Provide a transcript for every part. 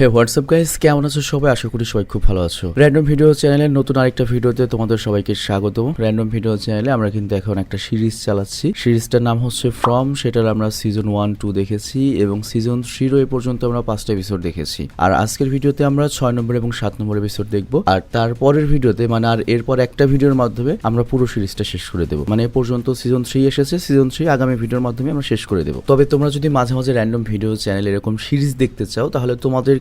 হে WhatsApp guys কেমন আছো সবাই? আশা করি সবাই খুব ভালো আছো। র্যান্ডম ভিডিও চ্যানেলের নতুন আরেকটা ভিডিওতে তোমাদের সবাইকে স্বাগত র্যান্ডম ভিডিও চ্যানেলে আমরা কিন্তু এখন একটা সিরিজ চালাচ্ছি। সিরিজটার নাম হচ্ছে ফ্রম সেটার আমরা সিজন ওয়ান টু দেখেছি এবং সিজন থ্রিরও এ পর্যন্ত আমরা পাঁচটা এপিসোড দেখেছি। আর আজকের ভিডিওতে আমরা ছয় নম্বর এবং সাত নম্বর এপিসোড দেখব। আর তারপরের ভিডিওতে মানে আর এরপর একটা ভিডিওর মাধ্যমে আমরা পুরো সিরিজটা শেষ করে দেবো। মানে এ পর্যন্ত সিজন থ্রি এসেছে সিজন থ্রি আগামী ভিডিওর মাধ্যমে আমরা শেষ করে দেবো। তবে তোমরা যদি মাঝে মাঝে র্যান্ডম ভিডিও চ্যানেল এরকম সিরিজ দেখতে চাও, তাহলে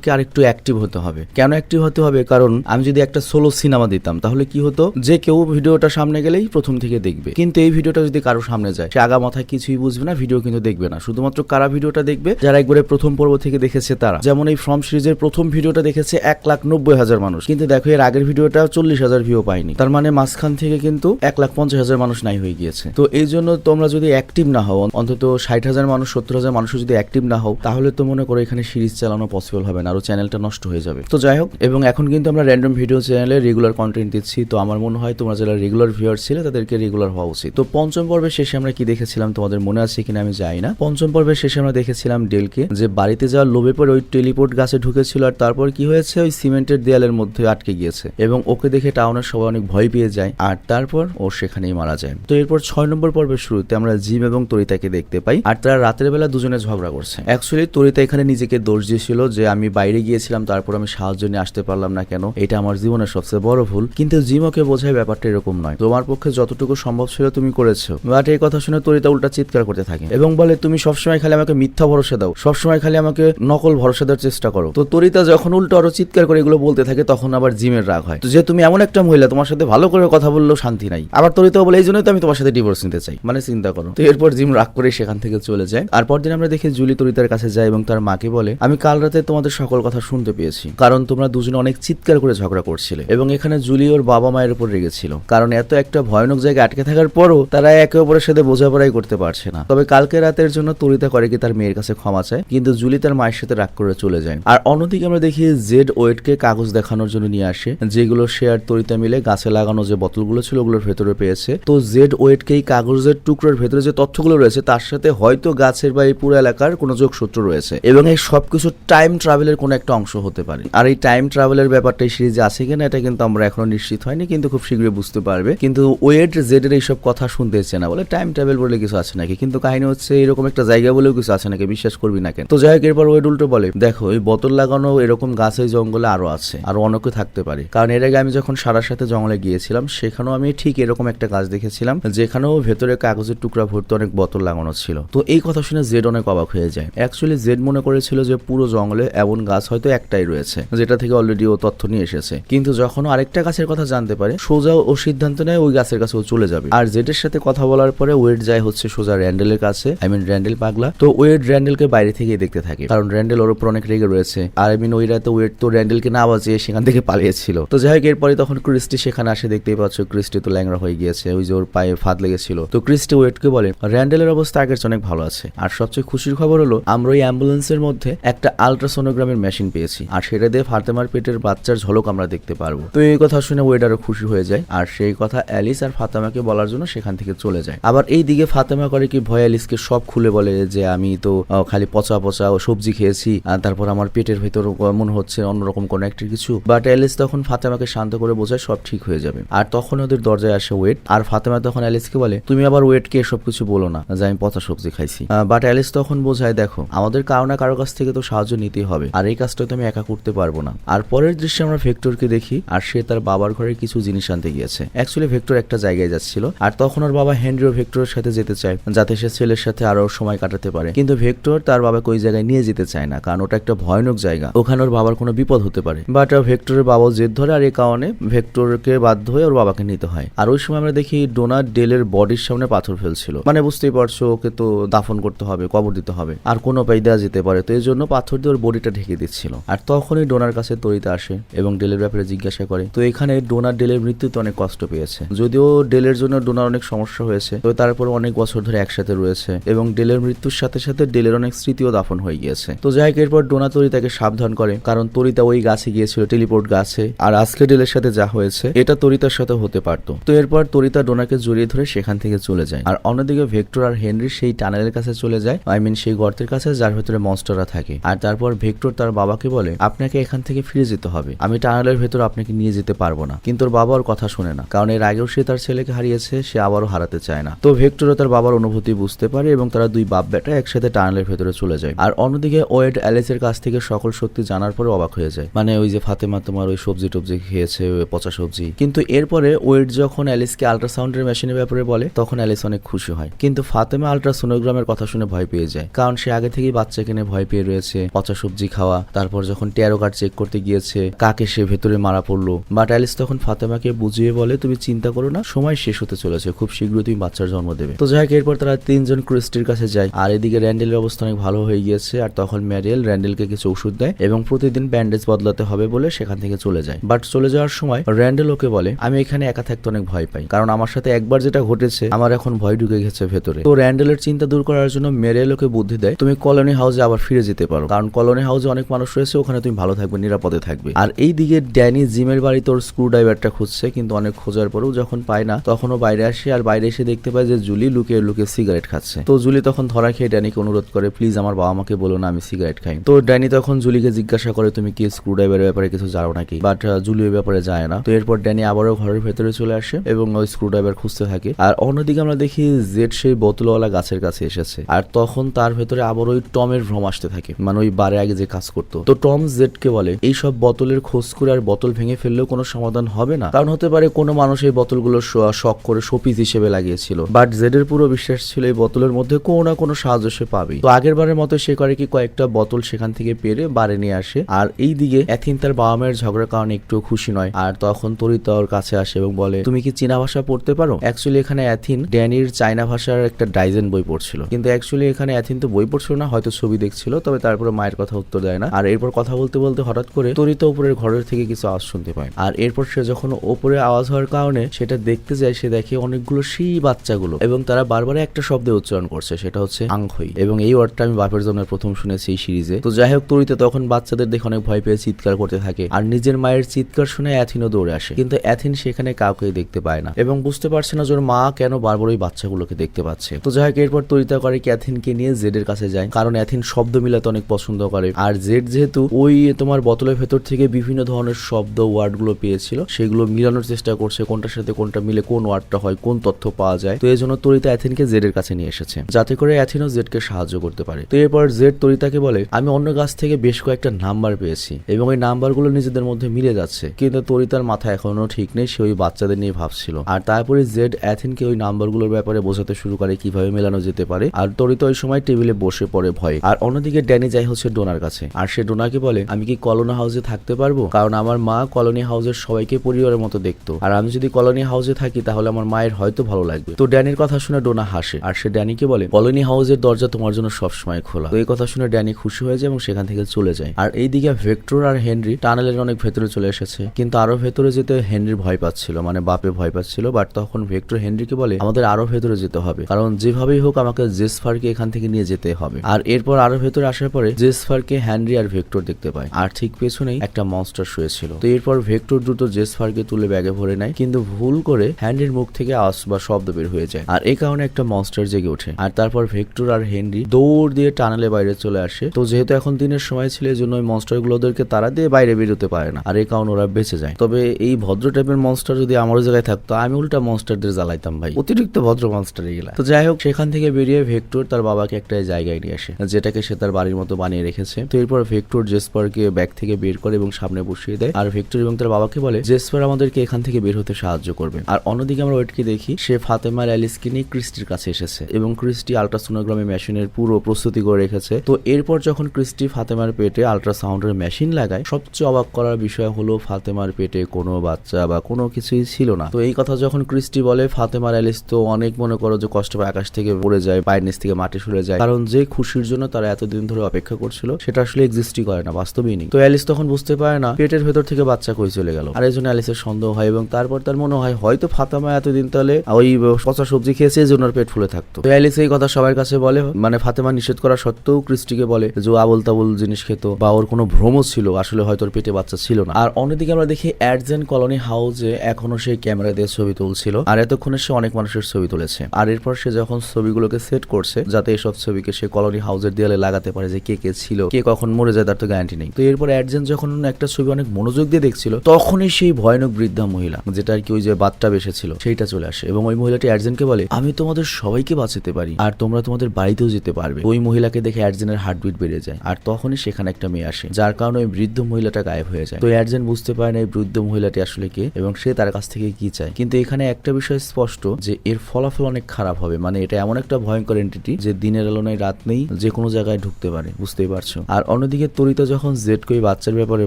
তোমাদেরকে আরেকটু অ্যাক্টিভ হতে হবে। কেন অ্যাক্টিভ হতে হবে? কারণ আমি যদি একটা সোলো সিনেমা দিতাম, তাহলে কি হতো? যে কেউ ভিডিওটা সামনে গেলেই প্রথম থেকে দেখবে। কিন্তু এই ভিডিওটা যদি কারও সামনে যায়, সে আগা মাথায় কিছুই বুঝবে না ভিডিও কিন্তু দেখবে না। শুধুমাত্র কারা ভিডিওটা দেখবে? যারা একবারে প্রথম পর্ব থেকে দেখেছে তারা। যেমন এই ফ্রম সিরিজের প্রথম ভিডিওটা দেখেছে এক লাখ নব্বই হাজার মানুষ। কিন্তু দেখো, এর আগের ভিডিওটা চল্লিশ হাজার ভিউ পায়নি। তার মানে মাঝখান থেকে কিন্তু এক লাখ পঞ্চাশ হাজার মানুষ নাই হয়ে গিয়েছে। তো এই জন্য তোমরা যদি অ্যাক্টিভ না হও, অন্তত ষাট হাজার মানুষ, সত্তর হাজার মানুষ যদি অ্যাক্টিভ না হও, তাহলে তো মনে করো এখানে সিরিজ চালানো পসিবল হবে না। আরও চ্যানেলটা নষ্ট হয়ে যাবে। তো যাই হোক। এবং এখন কিন্তু আমরা র্যান্ডম ভিডিও চ্যানেলে রেগুলার কন্টেন্ট দিচ্ছি। তো আমার মনে হয় তোমরা যারা রেগুলার ভিউয়ার ছিল তাদেরকে রেগুলার হওয়া উচিত। তো পঞ্চম পর্বের শেষে আমরা কি দেখেছিলাম তোমাদের মনে আছে কিনা আমি জানি না। পঞ্চম পর্বের শেষে আমরা দেখেছিলাম ডেলকে যে বাড়িতে যাওয়ার লোভে পরে ওই টেলিপোর্ট গাছে ঢুকেছিল আর তারপর কি হয়েছে? ওই সিমেন্টের দেয়ালের মধ্যে আটকে গিয়েছে। এবং ওকে দেখে টাউনের সবাই অনেক ভয় পেয়ে যায়। আর তারপর ও সেখানেই মারা যায়। তো এরপর ছয় নম্বর পর্বের শুরুতে আমরা জিম এবং তরিতাকে দেখতে পাই। আর তারা রাতের বেলা দুজনে ঝগড়া করছে। অ্যাকচুয়ালি তরিতা এখানে নিজেকে দোষ দিয়েছিল যে আমি বাইরে গিয়েছিলাম, তারপর আমি সাহায্য নিয়ে আসতে পারলাম না কেন, এটা আমার জীবনের সবচেয়ে বড় ভুল। কিন্তু জিম ওকে বোঝায় ব্যাপারটা এরকম নয়। তোমার পক্ষে যতটুকু সম্ভব ছিল তুমি করেছ। বাট এই কথা শুনে তরিতা উল্টা চিৎকার করতে থাকে এবং বলে, তুমি সবসময় খালি আমাকে মিথ্যা ভরসা দাও। সবসময় খালি আমাকে নকল ভরসা দেওয়ার চেষ্টা করো। তো তরিতা যখন উল্টো আরও চিৎকার করে এগুলো বলতে থাকে, তখন আবার জিমের রাগ হয়। যে তুমি এমন একটা মহিলা, তোমার সাথে ভালো করে কথা বললেও শান্তি নাই। আবার তরিতা বলে, এই জন্যই তো আমি তোমার সাথে ডিভোর্স নিতে চাই। মানে চিন্তা করো। তো এরপর জিম রাগ করে সেখান থেকে চলে যায়। আর পরদিন আমরা দেখি জুলি তরিতার কাছে যায় এবং তার মাকে বলে, আমি কাল রাতে তোমাদের সকল কথা শুনতে পেয়েছি। কারণ তোমরা দুজনে অনেক চিৎকার করে ঝগড়া করছিলে এবং এখানে জুলি ওর বাবা মায়ের উপর রেগেছিল। কারণ এত একটা ভয়ানক জায়গায় আটকে থাকার পরও তারা একে অপরের সাথে বোঝাপড়াই করতে পারছে না। তবে কালকে রাতের জন্য তরিতা করে কি তার মেয়ের কাছে ক্ষমা চায়, কিন্তু জুলি তার মায়ের সাথে রাগ করে চলে যায়। আর অন্যদিকে আমরা দেখি জেড ওয়েটকে কাগজ দেখানোর জন্য নিয়ে আসে, যেগুলো সে আর তরিতা মিলে গাছে লাগানো যে বোতলগুলো ছিল ওগুলোর ভেতরে পেয়েছে। তো জেড ওয়েটকে এই কাগজের টুকরোর ভেতরে যে তথ্যগুলো রয়েছে, তার সাথে হয়তো গাছের বা এই পুরো এলাকার কোনো যোগসূত্র রয়েছে। এবং এই সবকিছু টাইম ট্রাভেলের কোনো একটা অংশ হতে পারে। আর এই টাইম ট্রাভেলের ব্যাপারটা এই সিরিজে আছে কিনা, এটা কিন্তু আমরা এখনও নিশ্চিত হয়নি, কিন্তু খুব শীঘ্রই বুঝতে পারবে। কিন্তু ওয়েট জেড এর এইসব কথা শুনতে ইচ্ছে না বলে টাইম ট্রাভেল বলে কিছু আছে নাকি? কিন্তু কাহিনী হচ্ছে এরকম একটা জায়গা বলেও কিছু আছে নাকি? বিশ্বাস করবি না কেন? তো যাই হোক, এরপর ওয়েট উল্টো বলে, দেখো এই বোতল লাগানো এরকম গাছ জঙ্গলে আরও আছে, আরও অনেকে থাকতে পারে। কারণ এর আগে আমি যখন সারার সাথে জঙ্গলে গিয়েছিলাম, সেখানেও আমি ঠিক এরকম একটা গাছ দেখেছিলাম, যেখানেও ভেতরে কাগজের টুকরা ভর্তি অনেক বোতল লাগানো ছিল। তো এই কথা শুনে জেড অনেক অবাক হয়ে যায়। অ্যাকচুয়ালি জেড মনে করেছিল যে পুরো জঙ্গলে এমন গাছ হয়তো একটাই রয়েছে, যেটা থেকে অলরেডি ও তথ্য নিয়ে এসেছে। কিন্তু যখন আরেকটা গাছের কথা জানতে পারে, সোজা ও সিদ্ধান্ত নেয় ওই গাছের কাছে ও চলে যাবে। আর জেডের সাথে কথা বলার পরে ওয়েট যায় হচ্ছে সোজা র্যান্ডেলের কাছে আই মিন র্যান্ডেল পাগলা। তো ওয়েট র্যান্ডেলকে বাইরে থেকে দেখতে থাকে। কারণ র্যান্ডেল ওর উপর অনেক রেগে রয়েছে। আর আই মিন ওই রাতে ওয়েট তো র্যান্ডেলকে না বাঁচিয়ে সেখান থেকে পালিয়েছিল। তো যাই হোক, এরপরে তখন ক্রিস্টি সেখানে আসে, দেখতেই পাচ্ছ ক্রিস্টি তো ল্যাংরা হয়ে গিয়েছে, ওই যে ওর পায়ে ফাঁদ লেগেছিল। তো ক্রিস্টি ওয়েটকে বলে, র্যান্ডেলের অবস্থা আগের অনেক ভালো আছে। আর সবচেয়ে খুশির খবর হলো, আমরা ওই অ্যাম্বুলেন্সের মধ্যে একটা আলট্রাসোনোগ্রামের মেশিন পেয়েছি। আর সেটা দিয়ে ফাতেমার পেটের বাচ্চার ঝলক আমরা দেখতে পারব। তো এই কথা শুনে আরও খুশি হয়ে যায়। আর সেই কথা অ্যালিস আর ফাতেমাকে বলার জন্য সেখান থেকে চলে যায়। আবার এই দিকে ফাতেমা করে কি ভয় অ্যালিসকে সব খুলে বলে যে, আমি তো খালি পচা পচা ও সবজি খেয়েছি, আর তারপর আমার পেটের ভেতর মনে হচ্ছে অন্যরকম কোনো একটা কিছু। বাট অ্যালিস তখন ফাতেমাকে শান্ত করে বোঝায় সব ঠিক হয়ে যাবে। আর তখন ওদের দরজায় আসে ওয়েট আর ফাতেমা তখন অ্যালিসকে বলে, তুমি আবার ওয়েটকে এসব কিছু বলো না, যে আমি পচা সবজি খাইছি। বাট অ্যালিস তখন বোঝায়, দেখো, আমাদের কারও না কারও কাছ থেকে তো সাহায্য নিতেই হবে। আর এই কাজটা তো আমি একা করতে পারব না। আর পরের দৃশ্যে আমরা ভেক্টরকে দেখি, আর সে তার বাবার ঘরে কিছু জিনিস আনতে গিয়েছে। অ্যাকচুয়ালি ভেক্টর একটা জায়গায় যাচ্ছিল, আর তখন ওর বাবা হেনরিও ভেক্টরের সাথে যেতে চায়, যাতে সে ছেলের সাথে আরও সময় কাটাতে পারে। কিন্তু ভেক্টর তার বাবাকে ওই জায়গায় নিয়ে যেতে চায় না, কারণ ওটা একটা ভয়ানক জায়গা। ওখানে ওর বাবার কোনো বিপদ হতে পারে। বাট ভেক্টরের বাবাও জেদ ধরে, আর এই কারণে ভেক্টরকে বাধ্য হয়ে ওর বাবাকে নিতে হয়। আর ওই সময় আমরা দেখি ডোনার ডেলের বডির সামনে পাথর ফেলছিল। মানে বুঝতেই পারছ, ওকে তো দাফন করতে হবে, কবর দিতে হবে। আর কোনো উপায় দেওয়া যেতে পারে, তো এই জন্য পাথর দিয়ে ওর বডিটা ঢেকে দিচ্ছিল। আর তখনই ডোনার কাছে তরিতে আসে এবং ডেলের ব্যাপারে জিজ্ঞাসা করে, তো এখানে ডোনার ডেলের মৃত্যুতে অনেক কষ্ট পেয়েছে। যদিও ডেলের জন্য ডোনার অনেক সমস্যা হয়েছে তো তারপর অনেক বছর ধরে একসাথে রয়েছে এবং ডেলের মৃত্যুর সাথে সাথে ডেলের অনেক স্মৃতিও দাফন হয়ে গিয়েছে। তো যাই হোক, এরপর ডোনা তরিতাকে সাবধান করে, কারণ তরিতা ওই গাছে গিয়েছিল, টেলিপোর্ট গাছে। আর আজকে ডেলের সাথে যা হয়েছে, এটা তরিতার সাথে হতে পারতো। তো এরপর তরিতা ডোনাকে জড়িয়ে ধরে সেখান থেকে চলে যায়। আর অন্যদিকে ভেক্টর আর হেনরি সেই টানেলের কাছে চলে যায়। আই মিন সেই গর্তের কাছে, যার ভেতরে মনস্টাররা থাকে। আর তারপর ভেক্টর তার বাবাকে বলে, আপনাকে এখান থেকে ফিরে যেতে হবে। আমি টানেলের ভেতর আপনাকে নিয়ে যেতে পারব না। কিন্তু ওর বাবা ওর কথা শুনে না, কারণ এর আগেও সে তার ছেলেকে হারিয়েছে, সে আবারও হারাতে চায় না। তো ভেক্টরও তার বাবার অনুভূতি বুঝতে পারে এবং তারা দুই বাপ বেটা একসাথে টানেলের ভেতরে চলে যায়। আর অন্যদিকে ওয়েড অ্যালেসের কাছ থেকে সকল সত্যি জানার পরে অবাক হয়ে যায়। মানে ওই যে ফাতেমা তোমার ওই সবজি টবজি খেয়েছে পচা সবজি। কিন্তু এরপরে ওয়েড যখন অ্যালিসকে আল্ট্রাসাউন্ডের মেশিনের ব্যাপারে বলে, তখন অ্যালিস অনেক খুশি হয়। কিন্তু ফাতেমা আল্ট্রাসোনোগ্রামের কথা শুনে ভয় পেয়ে যায়, কারণ সে আগে থেকেই বাচ্চাকে নিয়ে ভয় পেয়ে রয়েছে, পচা সবজি খাওয়া তারপর যখন টেরো কার্ড চেক করতে গিয়েছে, কাকে সে ভেতরে মারা পড়ল। বাট অ্যালিস তখন ফাতেমাকে বুঝিয়ে বলে, তুমি চিন্তা করো না, সময় শেষ হতে চলেছে, খুব শীঘ্রই তুমি বাচ্চার জন্ম দেবে। তো যাই এরপর তারা তিনজন ক্রিস্টির কাছে যায়। আর এদিকে র্যান্ডেলের অবস্থা অনেক ভালো হয়ে গিয়েছে, আর তখন ম্যারিয়েল র্যান্ডেলকে কিছু ওষুধ দেয় এবং প্রতিদিন ব্যান্ডেজ বদলাতে হবে বলে সেখান থেকে চলে যায়। বাট চলে যাওয়ার সময় র্যান্ডেল ওকে বলে, আমি এখানে একা থাকতে অনেক ভয় পাই, কারণ আমার সাথে একবার যেটা ঘটেছে, আমার এখন ভয় ঢুকে গেছে ভেতরে। তো র্যান্ডেলের চিন্তা দূর করার জন্য মেরিয়েল ওকে বুদ্ধি দেয়, তুমি কলোনি হাউসে আবার ফিরে যেতে পারো। কারণ কলোনি হাউসে অনেক মানুষ রয়েছে, ওখানে তুমি ভালো থাকবে, নিরাপদে থাকবে। আর এই দিকে ড্যানি জিমের বাড়ি তোর স্ক্রু ড্রাইভারটা খুঁজছে, কিন্তু অনেক খোঁজার পরেও যখন পায় না, তখনও বাইরে আসে, আর বাইরে এসে দেখতে পায় যে জুলি লুকিয়ে লুকিয়ে সিগারেট খাচ্ছে। তো জুলি তখন ধরা খেয়ে ড্যানিকে অনুরোধ করে, প্লিজ আমার বাবা মাকে বলো না, আমি সিগারেট খাই। তো ড্যানি তখন জুলিকে জিজ্ঞাসা করে, তুমি কি স্ক্রু ড্রাইভারের ব্যাপারে কিছু জানো নাকি? বাট জুলি ওই ব্যাপারে যায় না। তো এরপর ড্যানি আবারও ঘরের ভেতরে চলে আসে এবং ওই স্ক্রু ড্রাইভার খুঁজতে থাকে। আর অন্যদিকে আমরা দেখি জেড সেই বোতলওয়ালা গাছের কাছে এসেছে। আর তখন তার ভেতরে আবার ওই টমের ভ্রম আসতে থাকে। মানে ওই বারে আগে যে কাজ করতো। তো টম জেড কে বলে, এইসব বোতলের খোঁজ করে আর বোতল ভেঙে ফেললেও কোনো সমাধান হবে না। কারণ হতে পারে কোনো মানুষ এই বোতলগুলো শখ করে শোপিস হিসেবে লাগিয়েছিল। বাট জেড এর পুরো বিশ্বাস ছিল এই বোতলের মধ্যে কোনো না কোনো সাহায্য সে পাবে তো আগের বারের মতো সে করে কি কয়েকটা বোতল সেখান থেকে পেরে বারে নিয়ে আসে। আর এই দিকে অ্যাথিন তার বাবা মায়ের ঝগড়ার কারণে একটু খুশি নয়। আর তখন তরিতা ওর কাছে আসে এবং বলে, তুমি কি চীনা ভাষা পড়তে পারো? অ্যাকচুয়ালি এখানে অ্যাথিন ড্যানির চাইনা ভাষার একটা ডাইজেন বই পড়ছিল। কিন্তু অ্যাকচুয়ালি এখানে অ্যাথিন তো বই পড়ছিল না, হয়তো ছবি দেখছিল, তবে তারপরে মায়ের কথা উত্তর দেয় না। আর এরপর কথা বলতে বলতে হঠাৎ করে তরিতা উপরের ঘরের থেকে কিছু আওয়াজ শুনতে পায়। আর এরপর সে যখন ওপরে আওয়াজ হওয়ার কারণে সেটা দেখতে যায়, সে দেখে অনেকগুলো সেই বাচ্চাগুলো এবং তারা বারবার একটা শব্দে উচ্চারণ করছে, সেটা হচ্ছে আংখই। এবং এই ওয়ার্ডটা আমি বাপের জন্য প্রথম শুনেছি এই সিরিজে। তো যাই হোক, তরিতে তখন বাচ্চাদের দেখে অনেক ভয় পেয়ে চিৎকার করতে থাকে আর নিজের মায়ের চিৎকার শুনে অ্যাথিনও দৌড়ে আসে। কিন্তু অ্যাথিন সেখানে কাউকে দেখতে পায় না এবং বুঝতে পারছে না যে মা কেন বারবার ওই বাচ্চাগুলোকে দেখতে পাচ্ছে। তো যাই হোক, এরপর তরিতা করে কি অ্যাথিনকে নিয়ে জেড এর কাছে যায়। কারণ অ্যাথিন শব্দ মিলাতে অনেক পছন্দ করে। আর জেড যেহেতু ওই তোমার বোতলের ভেতর থেকে বিভিন্ন ধরনের শব্দ ওয়ার্ডগুলো পেয়েছিল, সেগুলো মিলানোর চেষ্টা করছে কোনটার সাথে কোনটা মিলে কোন ওয়ার্ডটা হয়, কোন তথ্য পাওয়া যায়। তো এই জন্য তরিতা অ্যাথিনকে জেড এর কাছে নিয়ে এসেছে, যাতে করে অ্যাথিনও জেডকে সাহায্য করতে পারে। তো এরপর জেড তরিতাকে বলে, আমি অন্য গাছ থেকে বেশ কয়েকটা নাম্বার পেয়েছি এবং এই নাম্বারগুলো নিজেদের মধ্যে মিলে যাচ্ছে, কিন্তু তরিতার মাথা এখনও ঠিক নেই, সে ওই বাচ্চাদের নিয়ে ভাবছিল। আর তারপরে জেড অ্যাথিনকে ওই নাম্বারগুলোর ব্যাপারে বোঝাতে শুরু করে কীভাবে মেলানো যেতে পারে, আর তরিতা ওই সময় টেবিলে বসে পড়ে ভয়। আর অন্যদিকে ড্যানি যাই হচ্ছে ডোনার কাছে, আর সে ডোনাকে বলে, আমি কি কলোনা হাউসে থাকতে পারব? কারণ আমার মা কলোনি হাউসের সবাইকে পরিবারের মতো দেখতো। আর আমি যদি কলোনি হাউসে থাকি, তাহলে আমার মায়ের হয়তো ভালো লাগবে। তো ড্যানির কথা শুনে ডোনা হাসে, আর সে ড্যানিকে বলে, কলোনি হাউসের দরজা তোমার জন্য সবসময় খোলা। তো এই কথা শুনে ড্যানি খুশি হয়ে যায় এবং সেখান থেকে চলে যায়। আর এইদিকে ভেক্টর আর হেনরি টানেলের অনেক ভেতরে চলে এসেছে। কিন্তু আরও ভেতরে যেতে হেনরির ভয় পাচ্ছিল মানে বাপে ভয় পাচ্ছিল। বাট তখন ভেক্টর হেনরিকে বলে, আমাদের আরও ভেতরে যেতে হবে। কারণ যেভাবেই হোক, আমাকে জেসফারকে এখান থেকে নিয়ে যেতে হবে। আর এরপর আরও ভেতরে আসার পরে, জেসফারকে হ্যানরি আর ভেক্টর দেখতে পায়। আর ঠিক পেছনেই একটা মনস্টার শুয়েছিল তো এরপর ভেক্টর দ্রুত জেসফারকে তুলে ব্যাগে ভরে নেয়, কিন্তু ভুল করে হ্যানরির মুখ থেকে আওয়াজ বা শব্দ বের হয়ে যায়। আর এই কারণে একটা মনস্টার জেগে ওঠে। আর তারপর ভেক্টর আর হেনরি দৌড় দিয়ে টানেলে বাইরে চলে আসে। তো যেহেতু এখন দিনের সময় ছিল, এই জন্য ওই মনস্টারগুলো ওদেরকে তারা দিয়ে বাইরে বেরোতে পারে না। আর এই কারণে ওরা বেঁচে যায়। তবে এই ভদ্র টাইপের মনস্টার যদি আমার জায়গায় থাকতো, আমি উল্টা মনস্টারদের জ্বালাইতাম ভাই। অতিরিক্ত ভদ্র মনস্টার এগুলা। তো যাই হোক, সেখান থেকে বেরিয়ে ভেক্টর তার বাবাকে একটা জায়গায় নিয়ে আসে, যেটাকে সে তার বাড়ির মতো বানিয়ে রেখেছে। তো এরপর ভেক্টর জেসপারকে ব্যাগ থেকে বের করে এবং সামনে বসিয়ে দেয়। আর ভেক্টর এবং তার বাবাকে বলে জেসপার আমাদেরকে এখান থেকে বের হতে সাহায্য করবে। আর অন্যদিকে আমরা ওয়েটকে দেখি, সে ফাতেমার অ্যালিসকে নিয়ে ক্রিস্টির কাছে এসেছে এবং ক্রিস্টি আলট্রাসোনোগ্রামে মেশিনের পুরো প্রস্তুতি করে রেখেছে। তো এরপর যখন ক্রিস্টি ফাতেমার পেটে আলট্রাসাউন্ডের মেশিন লাগায়, সবচেয়ে অবাক করার বিষয় হলো ফাতেমার পেটে কোনো বাচ্চা বা কোনো কিছুই ছিল না। তো এই কথা যখন ক্রিস্টি বলে ফাতেমার অ্যালিস তো অনেক মনে করো যে কষ্ট পায়, আকাশ থেকে পড়ে যায়, পায়ের নিচ থেকে মাটি সরে যায়। কারণ যে খুশির জন্য তারা এতদিন ধরে অপেক্ষা করছিল, সেটা আসলে এক্সিস্টই করে না, বাস্তবেই নেই। তো অ্যালিস তখন বুঝতে পারে না, পেটের ভেতর থেকে বাচ্চা কই চলে গেল। আর এই জন্য অ্যালিসের সন্দেহ হয় এবং তারপর তার মনে হয়, হয়তো ফাতেমা এতদিন তাহলে ওই পচা সবজি খেয়েছে, এই জন্য পেট ফুলে থাকতো। তো অ্যালিস এই কথা সবার কাছে বলে মানে ফাতেমা নিষেধ করা সত্ত্বেও ক্রিস্টিকে বলে যে আবল তাবল জিনিস খেত বা ওর কোনো ভ্রম ছিল, আসলে হয়তো পেটে বাচ্চা ছিল না। আর অন্যদিকে আমরা দেখি অ্যাডজেন কলোনি হাউসে এখনও সেই ক্যামেরা দিয়ে ছবি তুলছিল, আর এতক্ষণে সে অনেক মানুষের ছবি তুলেছে। আর এরপর সে যখন ছবিগুলোকে সেট করছে, যাতে এসব ছবিকে সে কলোনি হাউসের দেয়ালে লাগাতে পারে যে কে কে ছিল, কে কখন মরে যায়, তার তো গ্যারান্টি নেই। তো এরপর অ্যাডজেন যখন একটা ছবি অনেক মনোযোগ দিয়ে দেখছিল, তখনই সেই ভয়ানক বৃদ্ধা মহিলা, যেটা আর কি ওই যে বাচ্চা বেসেছিল সেইটা চলে আসে। এবং ওই মহিলাটি অ্যাডজেনকে বলে, আমি তোমাদের সবাইকে বাঁচাতে পারি, আর তোমরা তোমাদের বাড়িতেও যেতে পারবে। ওই মহিলাকে দেখে অ্যাডজেনের হার্টবিট বেড়ে যায়। আর তখনই সেখানে একটা মেয়ে আসে, যার কারণে ওই বৃদ্ধ মহিলাটা গায়েব হয়ে যায়। তো অ্যাডজেন্ট বুঝতে পারে না এই বৃদ্ধ মহিলাটি আসলে কে, এবং সে তার কাছ থেকে কি চায়। কিন্তু এখানে একটা বিষয় স্পষ্ট, যে এর ফলাফল অনেক খারাপ হবে। মানে এটা এমন একটা ভয়ঙ্কর এন্টিটি যে দিনের আলো নেই রাত নেই, যে কোনো জায়গায় ঢুকতে পারে, বুঝতেই পারছ? আর অন্যদিকে তরিতা যখন জেডকে ওই বাচ্চার ব্যাপারে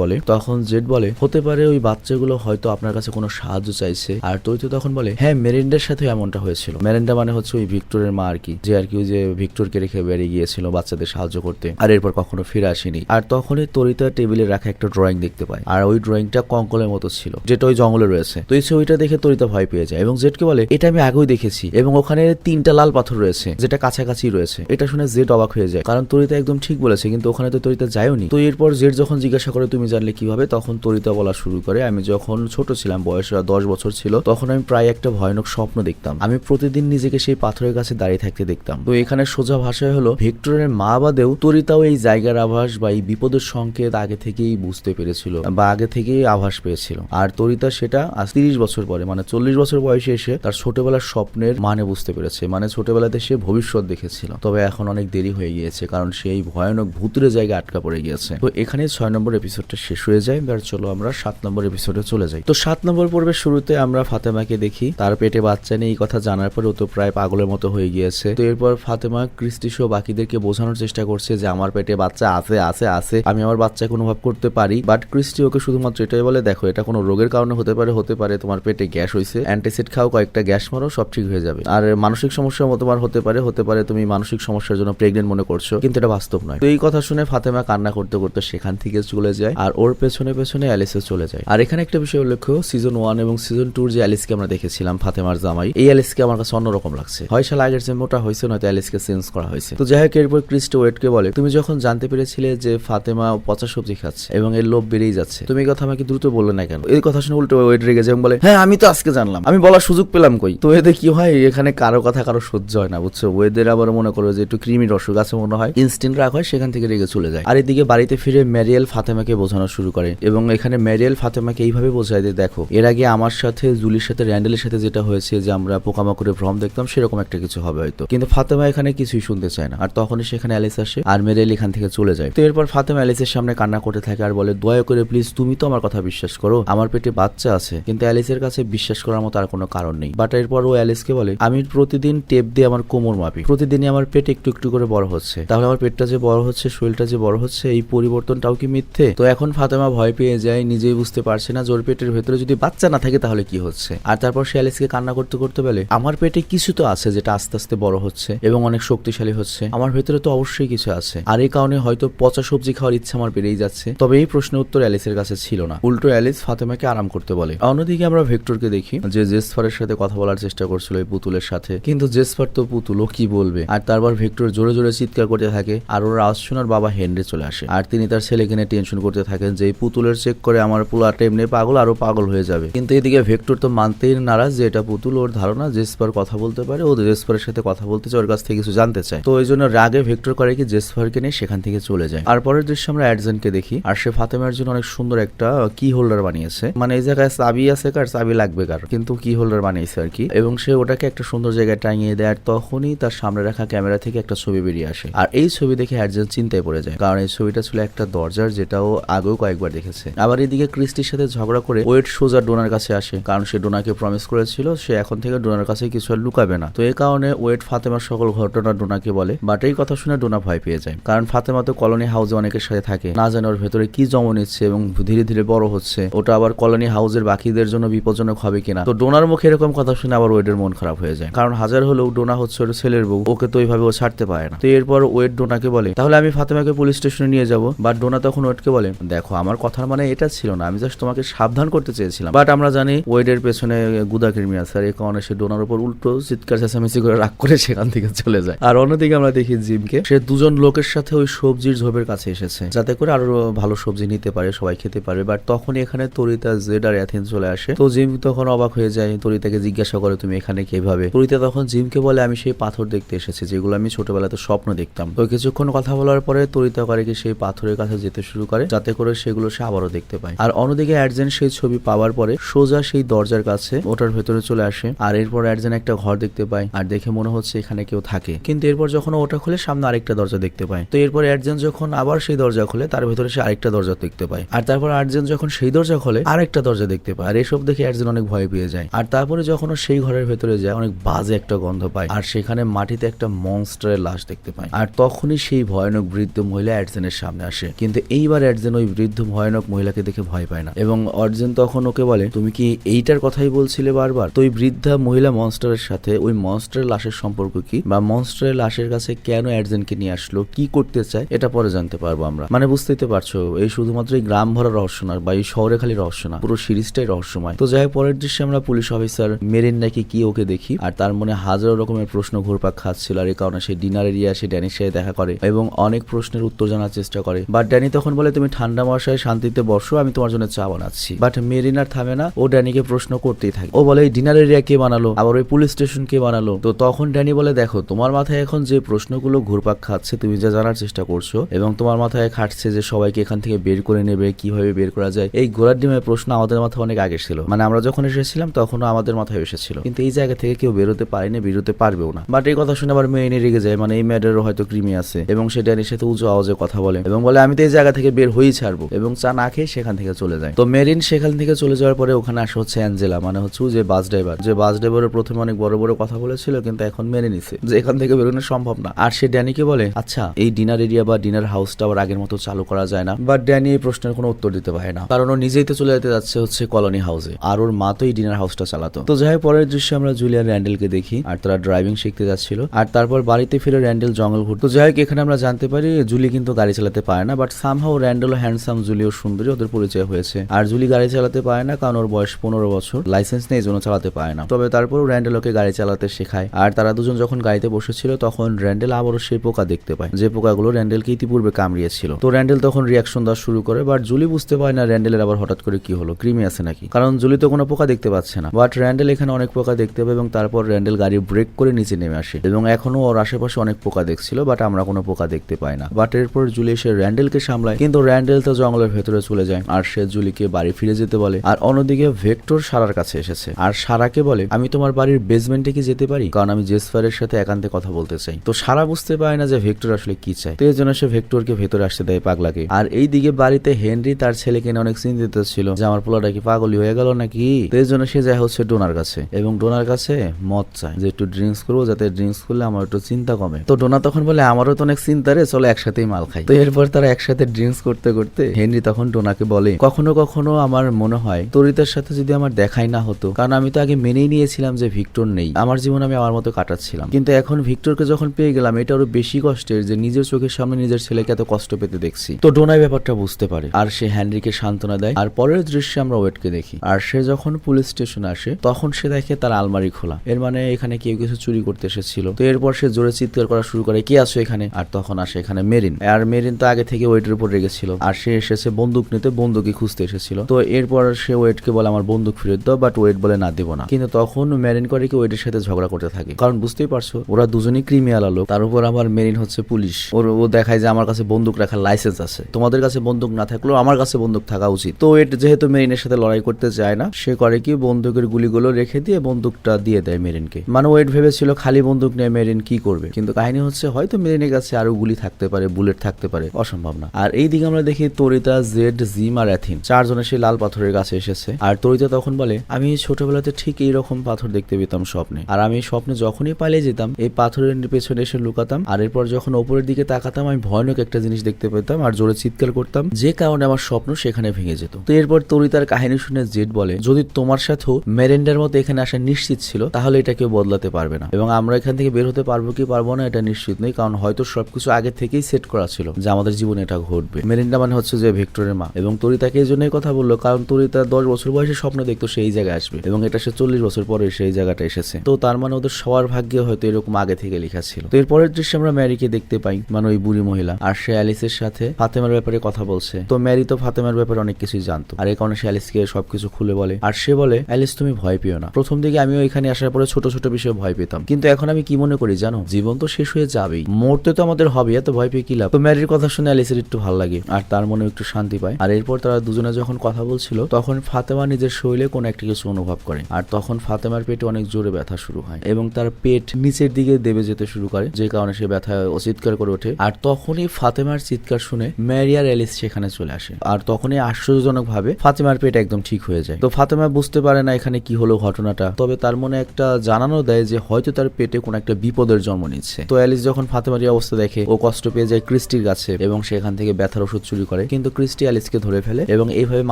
বলে, তখন জেড বলে, হতে পারে ওই বাচ্চাগুলো হয়তো আপনার কাছে কোনো সাহায্য চাইছে। আর তরিতা তখন বলে হ্যাঁ মেরেন্ডার সাথে এমনটা হয়েছিল। মেরেন্ডা মানে হচ্ছে ওই ভিক্টরের মা আর কি যে আর কি ওই যে ভিক্টরকে রেখে বেরিয়ে গিয়েছিল বাচ্চাদের সাহায্য করতে, আর এরপর কখনো ফিরে আসেনি। আর তখনই তরিতা টেবিলে রাখা একটা ড্রয়িং দেখতে পায়, আর ওই ড্রয়িংটা কঙ্কলের মতো ছিল, যেটা ওই জঙ্গলে রয়েছে। তো এই ছবিটা দেখে তরিতা ভয় পেয়ে যায় এবং জেডকে বলে, এটা আমি আগেই দেখেছি এবং ওখানে তিনটা লাল পাথর রয়েছে, যেটা কাছাকাছি রয়েছে। এটা শুনে জেড অবাক হয়ে যায়, কারণ তরিতা একদম ঠিক বলেছে, কিন্তু ওখানে তো তরিতা যায়ওনি। তো এরপর জেড যখন জিজ্ঞাসা করে, তুমি জানলে কীভাবে? তখন তরিতা বলা শুরু করে, আমি যখন ছোট ছিলাম বয়স দশ বছর ছিল, তখন আমি প্রায় একটা ভয়ানক স্বপ্ন দেখতাম। আমি প্রতিদিন নিজেকে সেই পাথরের কাছে দাঁড়িয়ে থাকতে দেখতাম। তো এখানে সোজা ভাষায় হলো, ভিক্টরের মা বাদেও তরিতাও এই জায়গার আভাস বা এই বিপদের সংকেত আগে থেকেই বুঝতে পেরেছিল বা আগে থেকেই আভাস পেয়েছিল। আর তরিতা সেটা আজ তিরিশ বছর পরে মানে চল্লিশ বছর বয়সে এসে তার ছোটবেলার স্বপ্নের মানে বুঝতে পেরেছে মানে ছোটবেলাতে সে ভবিষ্যৎ দেখেছিল। তবে এখন অনেক দেরি হয়ে গিয়েছে, কারণ সেই ভয়ানক ভূতুরে জায়গায় আটকা পড়ে গিয়েছে। তো এখানে ছয় নম্বর এপিসোডটা শেষ হয়ে যায়, এবার চলো আমরা সাত নম্বর এপিসোডে চলে যাই। তো সাত নম্বর পর্বের শুরুতে আমরা ফাতেমাকে দেখি। তার পেটে বাচ্চা নেই, এই কথা জানার পরে ও তো প্রায় পাগলের মতো হয়ে গিয়েছে। তো এরপর ফাতেমা, ক্রিস্টি সহ বাকিদেরকে বোঝানোর চেষ্টা করছে যে, আমার পেটে বাচ্চা আছে আছে আছে, আমি আমার বাচ্চাকে অনুভব করতে পারি। বাট ক্রিস্টি ওকে শুধুমাত্র এটাই বলে, দেখো, এটা কোনো রোগের কারণে হতে পারে হতে পারে, তোমার পেটে গ্যাস হয়েছে অ্যান্টিসিড খাও, কয়েকটা গ্যাস মারো, সব ঠিক হয়ে যাবে। আর মানসিক সমস্যা তোমার হতে পারে হতে পারে, তুমি মানসিক সমস্যার জন্য প্রেগনেন্ট মনে করছ। কিন্তু এটা বাস্তব নয়। তো এই কথা শুনে ফাতেমা কান্না করতে করতে সেখান থেকে চলে যায় আর ওর পেছনে পেছনে অ্যালিসে চলে যায়। আর এখানে একটা বিষয় উল্লেখ্য সিজন ওয়ান এবং সিজন টুর যে অ্যালিসকে আমরা দেখেছিলাম, ফাতেমার জামাই, এই অ্যালিসকে আমার কাছে অন্যরকম লাগছে। হয় সাল আগের যে মোটা হয়েছে, নয়তো অ্যালিসকে চেঞ্জ করা হয়েছে। তো যাই হোক, এরপর ক্রিস্টো ওয়েটকে বলে, তুমি যখন জানতে পেরেছিলে যে ফাতেমা পচা সবজি খাচ্ছে এবং এর লোভ বেড়েই যাচ্ছে, তুমি এই কথা আমাকে দ্রুত বললে না কেন? এই কথা শুনে উল্টো ওয়েট রেগে যায় বলে হ্যাঁ আমি তো আজকে জানলাম। আমি বলার সুযোগ পেলাম কই? তো এতে কি হয়, এখানে কারও কথা কারও সহ্য হয় না, বুঝছ? ওয়েদের আবার মনে করো যে একটু ক্রিমির অসুখ আছে মনে হয় ইনস্ট্যান্ট রাগ হয়, সেখান থেকে রেগে চলে যায়। আর এদিকে বাড়িতে ফিরে ম্যারিয়েল ফাতেমাকে বোঝানো শুরু করে এবং এখানে ম্যারিয়েল ফাতেমাকে এইভাবে বোঝায় যে, দেখো, এর আগে আমার সাথে, জুলির সাথে, র্যান্ডেলের সাথে যেটা হয়েছে যে, আমরা পোকামাকড়ে ভ্রম দেখতাম, সেরকম একটা কিছু হবে হয়তো। কিন্তু ফাতেমা এখানে কিছুই শুনতে চায় না। আর তখনই সেখানে অ্যালিস আসে আর মেরিয়েল এখান থেকে চলে যায়। তো এরপর ফাতেমা অ্যালিসের সামনে কান্না করতে থাকে আর বলে, দয়া করে প্লিজ তুমি তো আমার কথা বিশ্বাস করো। আমার পেটে বাচ্চা আছে। কিন্তু অ্যালিসের কাছে বিশ্বাস করার মতো আর কোনো কারণ নেই। বাট এরপর ও অ্যালিসকে বলে, আমি প্রতিদিন টেপ দিয়ে আমার কোমর মাপি। প্রতিদিনই আমার পেট একটু একটু করে বড় হচ্ছে। তাহলে আমার পেটটা যে বড় হচ্ছে, শরীরটা যে বড় হচ্ছে এই পরিবর্তনটাও কি মিথ্যে? তো এখন ফাতেমা ভয় পেয়ে যায়, নিজেই বুঝতে পারছে না, জোর পেটের ভেতরে যদি বাচ্চা না থাকে তাহলে কি হচ্ছে? আর তারপর সে অ্যালিসকে কান্না করতে করতে বলে, আমার পেটে কিছু তো আছে যেটা আস্তে আস্তে বড় হচ্ছে এবং অনেক শক্তিশালী হচ্ছে। আমার ভেতরে তো অবশ্যই কিছু আছে। আর এই কারণে হয়তো পচা সবজি খাওয়ার ইচ্ছা আমার বেড়েই যাচ্ছে। তবে এই প্রশ্নের উত্তর অ্যালিসের কাছে ছিল না। উল্টো অ্যালিস ফাতেমাকে আরাম করতে বলে, অন্যদিকে আমরা ভেক্টরকে দেখি, যে জেসফারের সাথে কথা বলার চেষ্টা করছিল এই পুতুলের সাথে। কিন্তু জেসফার তো পুতুল, ও কি বলবে? আর তারপর ভেক্টর জোরে জোরে চিৎকার করতে থাকে, আর ওর আওয়াজ শোনার বাবা হেনরি চলে আসে। আর তিনি তার ছেলেকে নিয়ে টেনশন করতে থাকেন যে পুতুলের চেক করে আমার পুলাটা এমনি পাগল, আরও পাগল হয়ে যাবে। কিন্তু এদিকে ভেক্টর তো মানতেই নারাজ যে, এটা পুতুল ওর ধারণা জেসপার কথা বলতে পারে। ও জেসপারের সাথে কথা বলতে চায়, ওর কাছ থেকে কিছু জানতে চায়। তো ওই জন্য রাগে ভেক্টর করে কি জেসপারকে নিয়ে সেখান থেকে চলে যায়। আর পরের দৃশ্যে আমরা অ্যাডজেনকে দেখি। আর সে ফাতেমার জন্য অনেক সুন্দর একটা কি হোল্ডার বানিয়েছে। মানে এই জায়গায় চাবি আছে কার, চাবি লাগবে কার। কিন্তু কি হোল্ডার বানিয়েছে আর কি। এবং সে ওটাকে একটা সুন্দর জায়গায় টাঙিয়ে দেয়। আর তখনই তার সামনে রাখা ক্যামেরা থেকে একটা ছবি বেরিয়ে আসে। আর এই ছবি দেখে অ্যাডজেন্ট চিন্তায় পড়ে যায়। কারণ এই ছবিটা ছিল একটা দরজার যেটাও আগেও কয়েকবার দেখেছে। আবার এদিকে ক্রিস্টির সাথে ঝগড়া করে ওয়েট সোজা ডোনার কাছে আসে, কারণ সে ডোনাকে প্রমিস করেছিল, সে এখন থেকে ডোনার কাছে কিছু আর লুকাবে না। তো এই কারণে ওয়েট ফাতেমার সকল ঘটনা ডোনাকে বলে বাট এই কথা শুনে ডোনা ভয় পেয়ে যায়। কারণ ফাতেমা তো কলোনি হাউসে অনেকের সাথে থাকে, না জানে ওর ভেতরে কি জন্ম নিচ্ছে এবং ধীরে ধীরে বড় হচ্ছে, ওটা আবার কলোনি হাউসের বাকিদের জন্য বিপজ্জনক হবে কিনা। তো ডোনার মুখে এরকম কথা শুনে আবার ওয়েটের মন খারাপ হয়ে যায়। কারণ হাজার হলেও ডোনা হচ্ছে ওর ছেলের বউ, ওকে তো ওইভাবে ও ছাড়তে পারে না। তো এরপর ওয়েট ডোনাকে বলে, তাহলে আমি ফাতেমাকে পুলিশ স্টেশনে নিয়ে যাব। বাট ডোনা তখন ওয়েটকে বলে, দেখো, আমার কথার মানে এটা ছিল না। আমি জাস্ট তোমাকে সাবধান করতে চেয়েছিলাম। বাট আমরা জানি ওয়েডের পেছনে গুদা কৃমি আছে। আর এই কারণে সে ডোনার উপর উল্টো চিৎকার, চেঁচামেচি করে রাগ করে সেখান থেকে চলে যায়। আর অন্যদিকে আমরা দেখি জিমকে। সে দুজন লোকের সাথে ওই সবজির ঝোপের কাছে এসেছে। যাতে করে আরও ভালো সবজি নিতে পারে, সবাই খেতে পারে। বাট তখন এখানে তরিতা জেড আর অ্যাথেন চলে আসে। তো জিম তখন অবাক হয়ে যায়। তরিতাকে জিজ্ঞাসা করে, তুমি এখানে কীভাবে? তরিতা তখন জিমকে বলে, আমি সেই পাথর দেখতে এসেছি, যেগুলো আমি ছোটবেলাতে স্বপ্ন দেখতাম। তো কিছুক্ষণ কথা বলার পরে তরিতা কি সেই পাথরের কাছে যেতে শুরু করে, যাতে করে সেগুলো সে আবারও দেখতে পায়। আর অন্যদিকে অ্যাডজেন সেই ছবি পাওয়ার পরে সোজা সেই দরজার কাছে ওটার ভেতরে চলে আসে, আর এরপর অ্যাডজেন একটা ঘর দেখতে পায়, আর দেখে মনে হচ্ছে এখানে কেউ থাকে। কিন্তু এরপর যখন ওটা খুলে, সামনে আরেকটা দরজা দেখতে পায়। তো এরপর অ্যাডজেন যখন আবার সেই দরজা খুলে, তার ভেতরে সে আরেকটা দরজা দেখতে পায়। আর তারপর আর্জেন যখন সেই দরজা খোলে, আরেকটা দরজা দেখতে পায়। আর এসব দেখে অ্যাডজেন অনেক ভয় পেয়ে যায়। আর তারপরে যখন সেই ঘরের ভেতরে যায়, অনেক বাজে একটা গন্ধ পায়। আর সেখানে মাটিতে একটা মনস্টারের লাশ দেখতে পায়। আর তখনই সেই ভয়ানক বৃদ্ধ মহিলা অ্যাডজেনের সামনে আসে। কিন্তু এইবার অ্যাডজেন ওই বৃদ্ধ ভয়ানক মহিলাকে দেখে ভয় পায় না। এবং অর্জেন তখন ওকে বলে, তুমি কি এইটার কথাই বলছিলে বারবার? তো ওই বৃদ্ধা মহিলা মনস্টারের সাথে ওই মনস্টারের লাশের সম্পর্ক কি? বা মনস্টারের লাশের কাছে কেন অ্যাডজেনকে নিয়ে আসলো? কি করতে চায়? এটা পরে জানতে পারব আমরা। মানে বুঝতেই পারছ, এই শুধুমাত্র এই গ্রাম ভরা রহস্য না, বা এই শহরে খালি রহস্য না, পুরো সিরিজটাই রহস্যময়। তো যাই পরের দৃশ্যে আমরা পুলিশ অফিসার মেরিন নাকি কি ওকে দেখি, আর তার মনে হাজারো রকমের প্রশ্ন ঘুরপাক খাচ্ছিল, আর এই কারণে সে ডিনার এরিয়া সে ড্যানির সাথে দেখা করে, এবং অনেক প্রশ্নের উত্তর জানার চেষ্টা করে। বাট ড্যানি তখন বলে, তুমি ঠান্ডা মশায় শান্তিতে বসো, আমি তোমার জন্য চা বানাচ্ছি। বাট মেরিন আর থামে না। ও ড্যানিকে প্রশ্ন করতেই থাকে। ও বলে, এই ডিনার এরিয়া কে বানালো? আবার ওই পুলিশ স্টেশন কে বানালো? তো তখন ড্যানি বলে, দেখো, তোমার মাথায় এখন যে প্রশ্নগুলো ঘুরপাক খাচ্ছে, তুমি যা জানার চেষ্টা করছ এবং তোমার মাথায় খাটছে যে সবাইকে এখান থেকে বের করে নেবে, কীভাবে বের করা যায়, এই ঘোড়ার ডিমের প্রশ্ন আমাদের মাথায় অনেক আগে ছিল। মানে আমরা যখন এসেছিলাম, তখনও আমাদের মাথায় এসেছিল কিন্তু এই জায়গা থেকে কেউ বেরোতে পারেনি, বেরোতে পারবেও না। বাট এই কথা শুনে আবার মেয়ে রেগে যায়। মানে এই ম্যাডারও হয়তো ক্রিমি আছে এবং সে ড্যানির সাথে উঁচু আওয়াজে কথা বলে এবং বলে, আমি তো এই জায়গা থেকে বের হয়েই ছাড়বো। এবং চা না খেয়ে সেখান থেকে চলে যায়। তো মেরিন সেখান থেকে চলে যাওয়ার পরে ওখানে আসে হচ্ছে অ্যাঞ্জেলা মানে হচ্ছে যে বাস ড্রাইভার। যে বাস ড্রাইভারের প্রথমে অনেক বড় বড় কথা বলেছিল, কিন্তু এখন মেনে নিছে। যে এখান থেকে বেরোনো সম্ভব না। আর সে ড্যানিকে বলে আচ্ছা এই ডিনার এরিয়া বা ডিনার হাউসটা আবার আগের মতো চালু করা যায় না। বাট ড্যানি এই প্রশ্নের কোনো উত্তর দিতে পারে না। কারণ ও নিজেই তো চলে যেতে যাচ্ছে হচ্ছে কলোনি হাউসে। আর ওর মা তো এই ডিনার হাউসটা চালাতো। তো যাই পরের দৃশ্যে আমরা জুলিয়ান র্যান্ডেলকে দেখি। আর তারা ড্রাইভিং শিখতে যাচ্ছিল। আর তারপর বাড়িতে ফিরে র্যান্ডেল জঙ্গল ঘুরতো। যাই হোক, এখানে আমরা জানতে পারি, জুলি কিন্তু গাড়ি চালাতে পারে না but somehow Randall handsome Julie ও সুন্দরী ওদের পরিচয় হয়েছে। আর জুলি গাড়ি চালাতে পারে না কারণ ওর বয়স পনেরো বছর লাইসেন্স নেই জন্য চালাতে পারে না। তবে তারপরও র্যান্ডেল ওকে গাড়ি চালাতে শেখায়। আর তারা দুজন যখন গাড়িতে বসেছিল, তখন র্যান্ডেল আবারও সেই পোকা দেখতে পায়। যে পোকাগুলো র্যান্ডেলকে ইতিপূর্বে কামড়িয়েছিল। তো র্যান্ডেল তখন রিয়াকশন দেওয়া শুরু করে বাট জুলি বুঝতে পারে না র্যান্ডেলের আবার হঠাৎ করে কি হলো ক্রিমি আছে নাকি। কারণ জুলি তো কোনো পোকা দেখতে পাচ্ছে না। বাট র্যান্ডেল এখানে অনেক পোকা দেখতে পাবে এবং তারপর র্যান্ডেল গাড়ি ব্রেক করে নিচে নেমে আসে। এবং এখনও ওর আশেপাশে অনেক পোকা দেখছিল বাট আমরা কোনো পোকা দেখতে পাই না। বাট এরপর জুলি এসে র্যান্ডেলকে সামলায়, কিন্তু র্যান্ডেল তো জঙ্গলের ভেতরে চলে যায়। আর সে জুলিকে বাড়ি ফিরে যেতে বলে, আর অন্যদিকে ভেক্টর সারার কাছে এসেছে। আর সারাকে বলে, আমি তোমার বাড়ির বেসমেন্টে কি যেতে পারি? কারণ আমি জেসফারের সাথে একান্তে কথা বলতে চাই। তো সারা বুঝতে পারে না যে ভেক্টর আসলে কি চায়। তো এর জন্য সে ভেক্টরকে ভেতরে আসতে দেয় পাগলাকে। আর এই দিকে বাড়িতে হেনরি তার ছেলেকে নিয়ে অনেক চিন্তিত ছিল, যে আমার পোলাটা কি পাগলি হয়ে গেল নাকি? তো এর জন্য সে যায় হচ্ছে ডোনার কাছে, এবং ডোনার কাছে মদ চায়, যে একটু ড্রিঙ্কস করব, যাতে ড্রিঙ্কস করলে আমার একটু চিন্তা কমে। তো ডোনা তখন বলে, আমারও তো অনেক চিন্তা রে, চলো একসাথেই মাল খাই। তো এরপর তারা একসাথে ড্রিঙ্কস করতে করতে হেনরি তখন ডোনাকে বলে, কখনো কখনো আমার মনে হয় তরিতার সাথে যদি আমার দেখাই না হতো, কারণ আমি তো আগে মেনেই নিয়েছিলাম যে ভিক্টর নেই। আমার জীবন আমি আমার মতো কাটাচ্ছিলাম। কিন্তু এখন ভিক্টরকে যখন পেয়ে গেলাম, এটা আরও বেশি কষ্টের যে নিজের চোখের সামনে নিজের ছেলেকে এত কষ্ট পেতে দেখছি। তো ডোনাই ব্যাপারটা বুঝতে পারে। আর সে হ্যানরিকে সান্ত্বনা দেয়। আর পরের দৃশ্যে আমরা ওয়েটকে দেখি। আর সে যখন পুলিশ স্টেশনে আসে, তখন সে দেখে তার আলমারি খোলা। এর মানে এখানে কেউ কিছু চুরি করতে এসেছিল। তো এরপর সে জোরে চিৎকার করা শুরু করে, কে আছো এখানে? আর তখন আসে এখানে মেরিন। আর মেরিন তো আগে থেকে ওয়েটের উপর রেগেছিল আর সে এসেছে বন্দুক নিতে, বন্দুকই খুঁজতে এসেছিল। তো এরপর সে ওয়েটকে বলে, আমার বন্দুক ফেরত দাও বাট ওয়েট বলে না, দিব না। কিন্তু তখন মেরিন করে কি ওয়েটের সাথে ঝগড়া করতে থাকে। কারণ বুঝতেই পারছ, ওরা দুজনেই ক্রিমিয়াল আলো তার উপর আবার মেরিন হচ্ছে পুলিশ। ওর, ও দেখায় যে আমার কাছে বন্দুক রাখার লাইসেন্স আছে। তোমাদের কাছে বন্দুক না থাকলেও আমার কাছে বন্দুক থাকা উচিত। তো ওয়েট যেহেতু মেরিনের সাথে লড়াই করতে চায় না, সে করে কি বন্দুকের গুলিগুলো রেখে দিয়ে বন্দুকটা দিয়ে দেয় মেরিনকে। মানে ওয়েট ভেবেছিল, খালি বন্দুক নিয়ে মেরিন কি করবে? কিন্তু কাহিনী হচ্ছে, হয়তো মেরিনের কাছে আরও গুলি থাকতে পারে, বুলেট থাকতে পারে, অসম্ভব না। আর এই দিকে আমরা দেখি তরিতা, জেড, জিম আর অ্যাথিন চারজনে সেই লাল পাথরের কাছে এসেছে। আর তরিতা তখন বলে, আমি ছোটবেলাতে ঠিক এইরকম পাথর দেখতে পেতাম স্বপ্নে। আর আমি স্বপ্নে যখনই পালিয়ে যেতাম, এই পাথরের পেছনে এসে লুকাতাম। আর এরপর যখন ওপরের দিকে তাকাতাম, আমি ভয়ানক একটা জিনিস দেখতে পেতাম আর জোরে চিৎকার করতাম। যে কারণে আমার স্বপ্ন সেখানে ভেঙে যেত। তো এরপর তরিতার কাহিনী শুনে জেড বলে, যদি তোমার সাথেও মেরেন্ডার মতো এখানে আসা নিশ্চিত ছিল, তাহলে এটা কেউ বদলাতে পারবে না। এবং আমরা এখান থেকে বের হতে পারব কি পারব না, এটা নিশ্চিত নেই কারণ হয়তো সবকিছু আগে থেকেই সেট করা ছিল যে আমাদের জীবনে এটা ঘটবে। মেরিন্ডা মানে হচ্ছে যে ভিক্টরের মা। এবং তরিতাকে এই জন্যই কথা বলল, কারণ তরিতা দশ বছর বয়সে স্বপ্ন দেখতো সেই জায়গায় আসবে। এবং এটা সে চল্লিশ বছর পরে সেই জায়গাটা এসেছে। তো তার মানে ওদের সবার ভাগ্যে হয়তো এরকম আগে থেকে লেখা ছিল। তো এরপরের দৃশ্যে আমরা ম্যারিকে দেখতে পাই মানে ওই বুড়ি মহিলা। আর সে অ্যালিসের সাথে ফাতেমার ব্যাপারে কথা বলছে। তো ম্যারি তো ফাতেমার ব্যাপারে অনেক কিছুই জানতো। আর এই কারণে সে অ্যালিসকে সবকিছু খুলে বলে। আর সে বলে, অ্যালিস, তুমি ভয় পেও না। প্রথম দিকে আমিও এখানে আসার পরে ছোট ছোট বিষয়ে ভয় পেতাম। কিন্তু এখন আমি কি মনে করি জানো? জীবন তো শেষ হয়ে যাবেই। মরতে তো আমাদের হবে এত ভয় পেয়ে কি লাভ? তো ম্যারির কথা শুনে অ্যালিসের একটু ভালো লাগে, আর তার মনে একটু শান্তি পায়। আর এরপর তারা দুজনে যখন কথা বলছিল, তখন ফাতেমা নিজের শরীরে কোনো একটা কিছু অনুভব করে। আর তখন ফাতেমার পেটে অনেক জোরে ব্যথা শুরু হয় এবং তার পেট নিচের দিকে দেবে যেতে শুরু করে, যে কারণে সে ব্যথা চিৎকার করে ওঠে। আর তখনই ফাতেমার চিৎকার শুনে ম্যারি আর অ্যালিস সেখানে চলে আসে। আর তখনই আশ্চর্যজনক ভাবে ফাতেমার পেট একদম ঠিক হয়ে যায়। তো ফাতেমা বুঝতে পারে না এখানে কি হলো ঘটনাটা, তবে তার মনে একটা জানানো দেয় যে হয়তো তার পেটে কোনো একটা বিপদের জন্ম নিচ্ছে। তো অ্যালিস যখন ফাতেমার অবস্থা দেখে, ও কষ্ট পেয়ে যায় ক্রিস্টির কাছে এবং সেখান থেকে ব্যথার ওষুধ চুরি করে। কিন্তু ক্রিস্টি অ্যালিসকে ধরে ফেলে এবং এইভাবে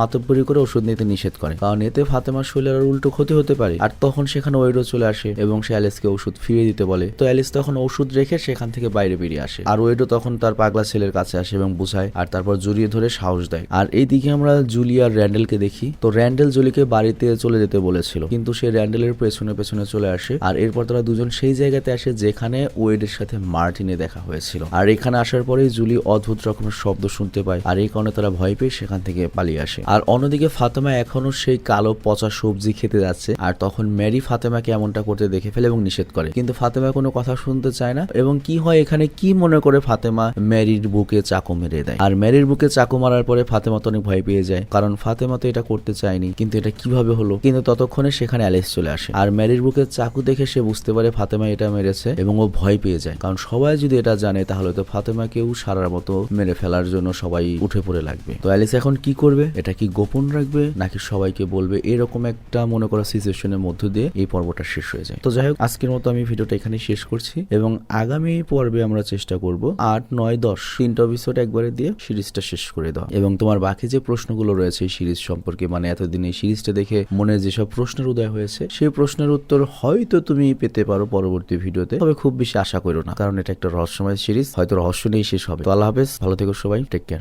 মাতব্বরি করে ওষুধ নিতে নিষেধ করে। কারণ এতে ফাতেমার শরীরের উল্টো ক্ষতি হতে পারে। আর তখন সেখানে ওয়েডও চলে আসে এবং সে অ্যালিসকে ওষুধ ফিরিয়ে দিতে বলে। তো অ্যালিস তখন ওষুধ রেখে সেখান থেকে বাইরে বেরিয়ে আসে। আর ওয়েডও তখন তার পাগলা ছেলের কাছে আসে এবং বুঝায় আর তারপর জড়িয়ে ধরে সাহস দেয়। আর এইদিকে আমরা জুলি আর র্যান্ডেলকে দেখি। তো র্যান্ডেল জুলিকে বাড়িতে চলে যেতে বলেছিল। কিন্তু সে র্যান্ডেলের পেছনে পেছনে চলে আসে। আর এরপর তারা দুজন সেই জায়গাতে আসে যেখানে ওয়েডের সাথে মার্টিনে দেখা হয়েছিল। আর এখানে আসার পরেই জুলি অদ্ভুত রকমের শব্দ শুনতে পায়, আর এই কারণে তারা ভয় পেয়ে সেখান থেকে পালিয়ে আসে। আর অন্যদিকে ফাতেমা এখনও সেই কালো পচা সবজি খেতে যাচ্ছে, আর তখন ম্যারি ফাতেমাকে এমনটা করতে দেখে ফেলে এবং নিষেধ করে। কিন্তু ফাতেমা কোনো কথা শুনতে চায় না, এবং কি হয় এখানে কি মনে করে ফাতেমা? ম্যারির বুকে চাকু মেরে দেয়। আর ম্যারির বুকে চাকু মারার পরে ফাতেমা তো অনেক ভয় পেয়ে যায়, কারণ ফাতেমা তো এটা করতে চায়নি, কিন্তু এটা কীভাবে হলো? কিন্তু ততক্ষণে সেখানে অ্যালিস চলে আসে। আর ম্যারির বুকে চাকু দেখে সে বুঝতে পারে ফাতেমা এটা মেরেছে, এবং ও ভয় পেয়ে যায়, কারণ সবাই যদি এটা জানে তাহলে তো ফাতেমাকেও সারার মতো মেরে ফেলার জন্য সবাই উঠে পড়ে লাগবে। তো অ্যালিস এখন কি করবে? এটা কি গোপন রাখবে? নাকি সবাইকে বলবে এরকম একটা মনে করা সিচুয়েশনের মধ্য দিয়ে এই পর্বটা শেষ হয়ে যায়? তো যাই হোক, আজকের মতো আমি ভিডিওটা এখানে শেষ করছি এবং আগামী পর্বে আমরা চেষ্টা করব আট, নয়, দশ তিনটা এপিসোড একবারে দিয়ে সিরিজটা শেষ করে দেওয়া। এবং তোমার বাকি যে প্রশ্নগুলো রয়েছে এই সিরিজ সম্পর্কে মানে এতদিন এই সিরিজটা দেখে মনে যেসব প্রশ্নের উদয় হয়েছে, সেই প্রশ্নের উত্তর হয়তো তুমি পেতে পারো পরবর্তী ভিডিওতে। তবে খুব বেশি আশা করো না, কারণ এটা একটা রহস্যময় সিরিজ, হয়তো রহস্য নিয়েই শেষ হবে। তো আল্লাহ হাফেজ ভালো থেকো সবাই টেক কেয়ার